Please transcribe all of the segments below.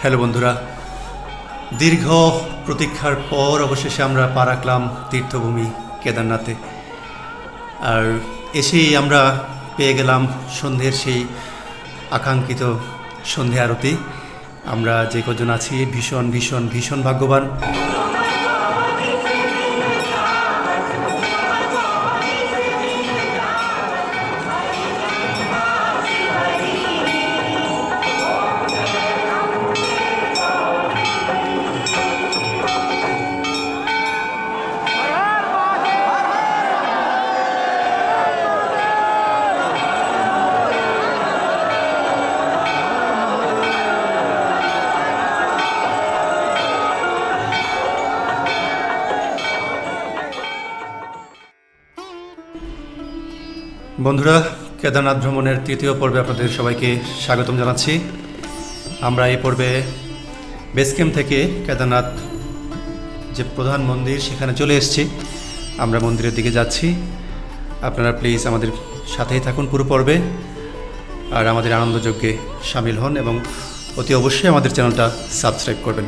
Hello বন্ধুরা, দীর্ঘ প্রতীক্ষার পর অবশেষে আমরা পা রাখলাম তীর্থভূমি কেদারনাথে। আর এসেই আমরা পেয়ে গেলাম সন্ধ্যের সেই আকাঙ্ক্ষিত সন্ধে আরতি। আমরা যে কজন আছি, ভীষণ ভীষণ ভীষণ ভাগ্যবান। বন্ধুরা, কেদারনাথ ভ্রমণের তৃতীয় পর্বে আপনাদের সবাইকে স্বাগতম জানাচ্ছি। আমরা এই পর্বে বেস ক্যাম্প থেকে কেদারনাথ যে প্রধান মন্দির, সেখানে চলে এসেছি। আমরা মন্দিরের দিকে যাচ্ছি। আপনারা প্লিজ আমাদের সাথেই থাকুন পুরো পর্বে। আর আমাদের আনন্দযজ্ঞে সামিল হন এবং অতি অবশ্যই আমাদের চ্যানেলটা সাবস্ক্রাইব করবেন।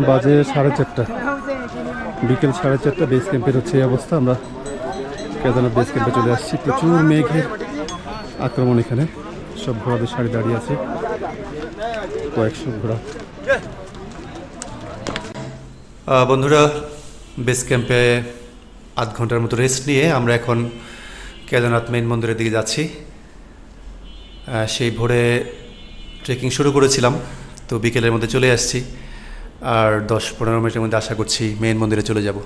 এখন বাজে সাড়ে চারটা। বিকেল সাড়ে চারটা বেস ক্যাম্পের হচ্ছে এই অবস্থা। আমরা কেদারনাথ বেস ক্যাম্পে চলে আসছি। প্রচুর মেঘের আক্রমণ এখানে। সব ঘোড়াদের সারি দাঁড়িয়ে আছে। কয়েকশো ঘোড়া। বন্ধুরা বেস ক্যাম্পে আধ ঘণ্টার মতো রেস্ট নিয়ে আমরা এখন কেদারনাথ মেইন মন্দিরের দিকে যাচ্ছি। সেই ভোরে ট্রেকিং শুরু করেছিলাম। তো বিকেলের মধ্যে চলে আসছি। আর দশ পনেরো মিনিটের মধ্যে আশা করছি মেন মন্দিরে চলে যাব।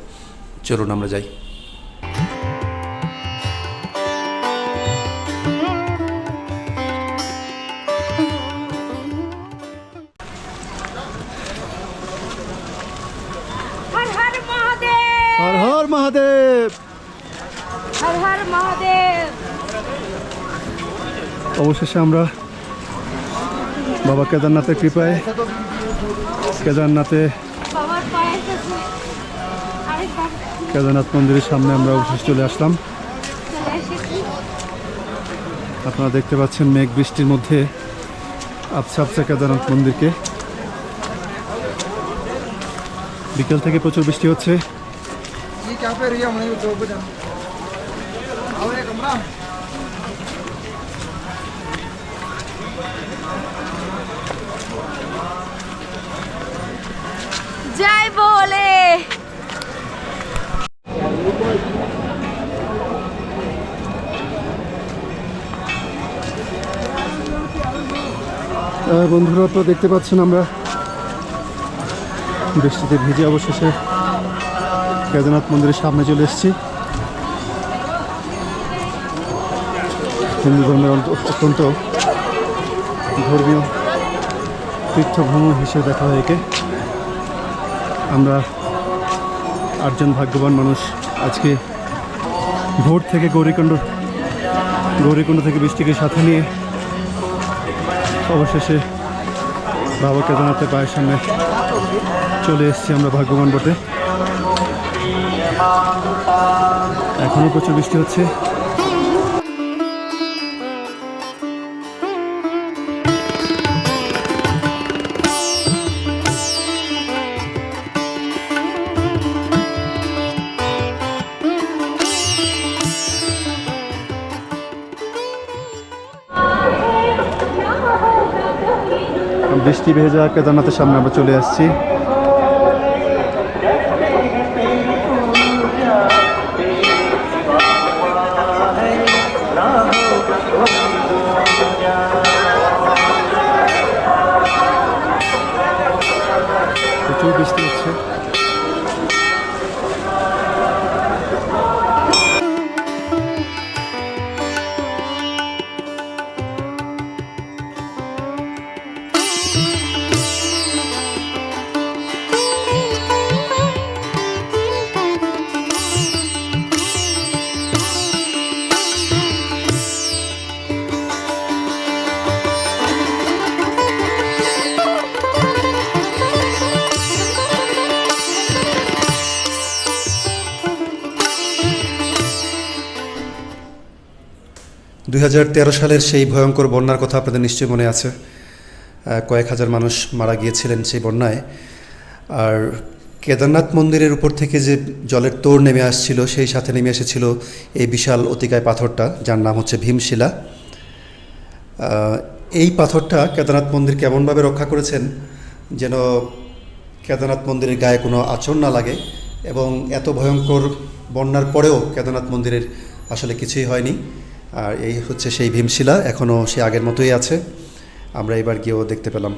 চলুন আমরা যাই। হর মহাদেব! অবশেষে আমরা বাবা কেদারনাথের কৃপায়, কেদারনাথে কেদারনাথ মন্দিরের সামনে আমরা অবশেষে চলে আসলাম। আপনারা দেখতে পাচ্ছেন মেঘ বৃষ্টির মধ্যে আবছা আবছা কেদারনাথ মন্দিরকে। বিকেল থেকে প্রচুর বৃষ্টি হচ্ছে। বন্ধুরা, আপনারা দেখতে পাচ্ছেন আমরা বৃষ্টিতে ভিজে অবশেষে কেদারনাথ মন্দিরের সামনে চলে এসেছি। হিন্দু ধর্মের অত্যন্ত ধর্মীয় তীর্থভ্রমণ হিসেবে দেখা হয় একে। আমরা আটজন ভাগ্যবান মানুষ আজকে ভোর থেকে গৌরীকুণ্ড গৌরীকুণ্ড থেকে বৃষ্টিকে সাথে নিয়ে অবশেষে বাবা কেদারনাথের পায়ের সামনে চলে এসেছি আমরা ভাগ্যবান বটে। এখনও প্রচুর বৃষ্টি হচ্ছে। বৃষ্টি ভেজা কেদারনাথের সামনে আমরা চলে আসছি। দুই হাজার তেরো সালের সেই ভয়ঙ্কর বন্যার কথা আপনাদের নিশ্চয়ই মনে আছে। কয়েক হাজার মানুষ মারা গিয়েছিলেন সেই বন্যায়। আর কেদারনাথ মন্দিরের উপর থেকে যে জলের তোড় নেমে আসছিল, সেই সাথে নেমে এসেছিল এই বিশাল অতিকায় পাথরটা, যার নাম হচ্ছে ভীমশিলা। এই পাথরটা কেদারনাথ মন্দির কেমনভাবে রক্ষা করেছেন, যেন কেদারনাথ মন্দিরের গায়ে কোনো আচরণ না লাগে, এবং এত ভয়ঙ্কর বন্যার পরেও কেদারনাথ মন্দিরের আসলে কিছুই হয়নি। আর এই হচ্ছে সেই ভীমশিলা, এখনও সে আগের মতোই আছে। আমরা এবার গিয়েও দেখতে পেলাম।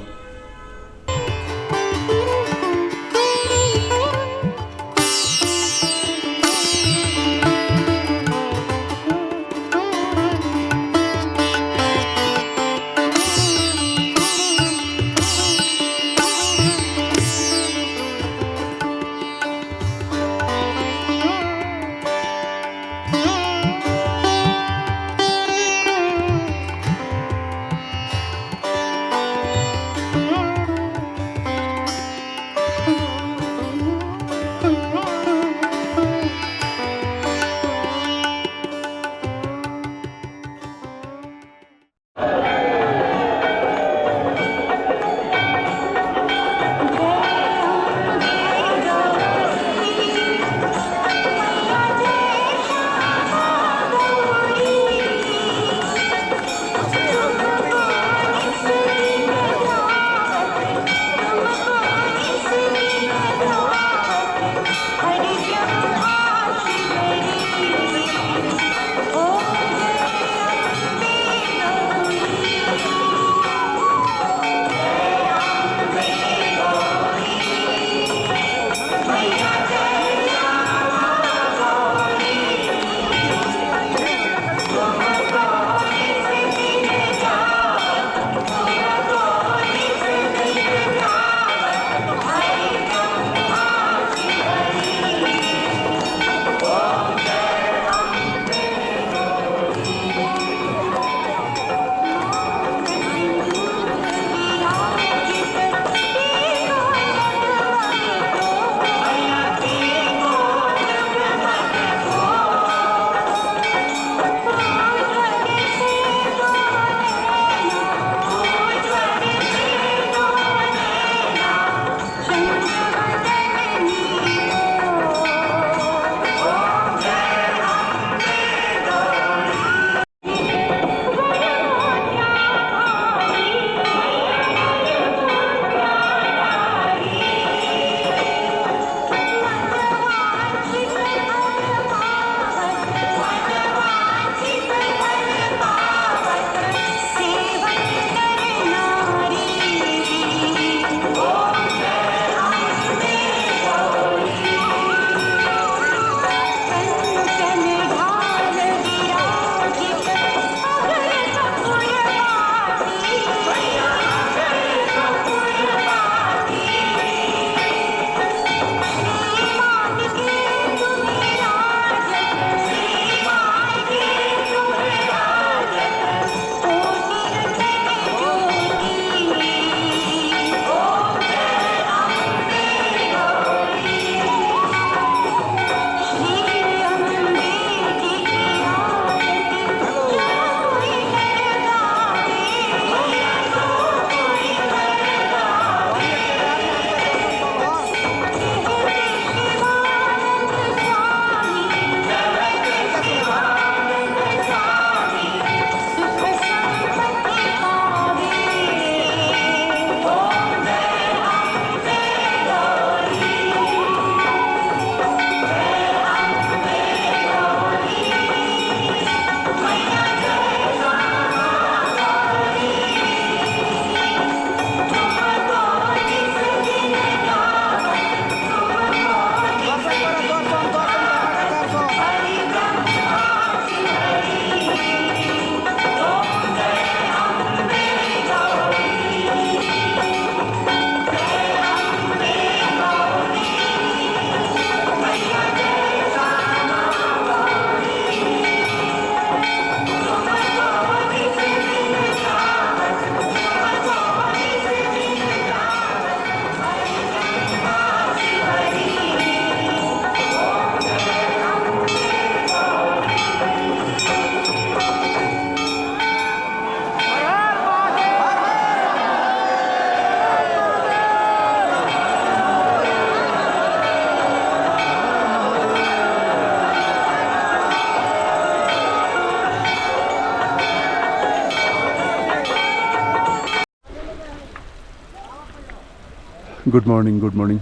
গুড মর্নিং গুড মর্নিং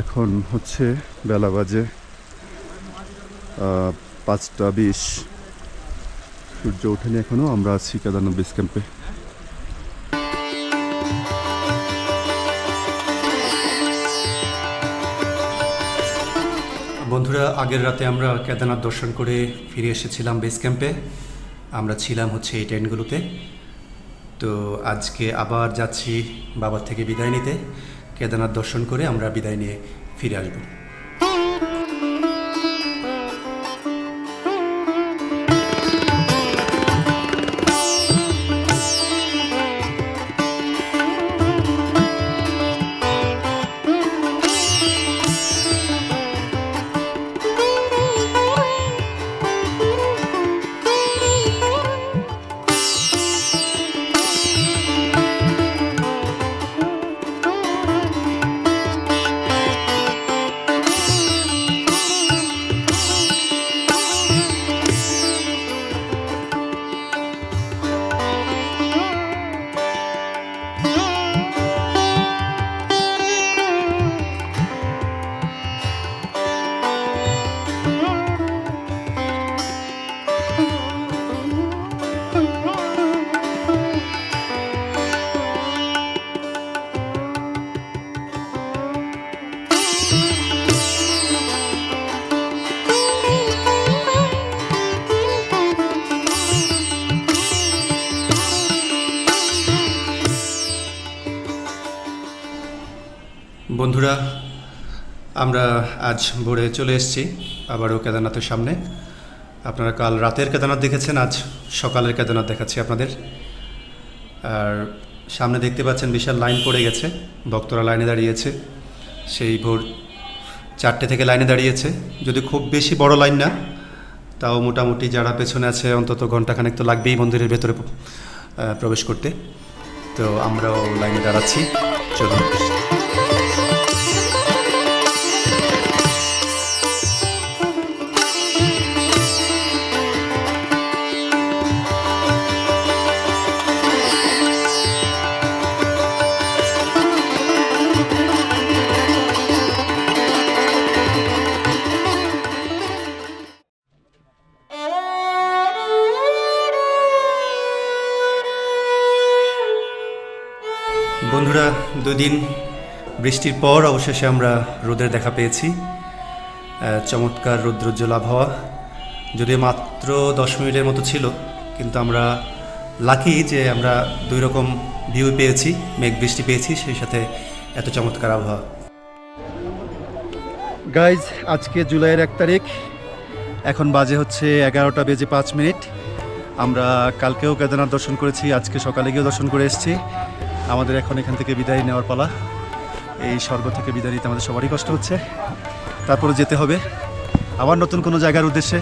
এখন হচ্ছে বেলা বাজে পাঁচটা বিশ। সূর্য ওঠেনি এখনও আমরা আছি কেদারনাথ বেস ক্যাম্পে বন্ধুরা, আগের রাতে আমরা কেদারনাথ দর্শন করে ফিরে এসেছিলাম বেস ক্যাম্পে আমরা ছিলাম হচ্ছে এই টেন্টগুলোতে তো আজকে আবার যাচ্ছি বাবার থেকে বিদায় নিতে। কেদারনাথ দর্শন করে আমরা বিদায় নিয়ে ফিরে আসব। আমরা আজ ভোরে চলে এসেছি, আবারও কেদারনাথের সামনে। আপনারা কাল রাতের কেদারনাথ দেখেছেন, আজ সকালের কেদারনাথ দেখাচ্ছি আপনাদের। আর সামনে দেখতে পাচ্ছেন বিশাল লাইন পড়ে গেছে, ভক্তরা লাইনে দাঁড়িয়েছে। সেই ভোর চারটে থেকে লাইনে দাঁড়িয়েছে, যদি খুব বেশি বড় লাইন না, তাও মোটামুটি যারা পেছনে আছে, অন্তত ঘন্টাখানেক তো লাগবেই মন্দিরের ভেতরে প্রবেশ করতে। তো আমরাও লাইনে দাঁড়াচ্ছি, চলুন। বন্ধুরা, দুদিন বৃষ্টির পর অবশেষে আমরা রোদের দেখা পেয়েছি। চমৎকার রৌদ্রোজ্জ্বল আবহাওয়া যদিও মাত্র দশ মিনিটের মতো ছিল, কিন্তু আমরা লাকি যে আমরা দুই রকম ভিউ পেয়েছি, মেঘ বৃষ্টি পেয়েছি, সেই সাথে এত চমৎকার আবহাওয়া। গাইজ আজকে জুলাইয়ের এক তারিখ। এখন বাজে হচ্ছে এগারোটা বেজে পাঁচ মিনিট। আমরা কালকেও কেদারনাথ দর্শন করেছি, আজকে সকালে গিয়েও দর্শন করে এসেছি। আমাদের এখন এখান থেকে বিদায় নেওয়ার পালা। এই স্বর্গ থেকে বিদায় নিতে আমাদের সবারই কষ্ট হচ্ছে। তারপরে যেতে হবে। আবার নতুন কোনো জায়গার উদ্দেশ্যে।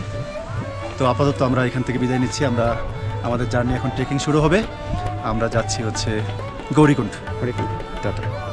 তো আপাতত আমরা এখান থেকে বিদায় নিচ্ছি। আমরা আমাদের জার্নি এখন ট্রেকিং শুরু হবে। আমরা যাচ্ছি হচ্ছে গৌরীকুণ্ঠ গৌরীকুণ্ড টাটা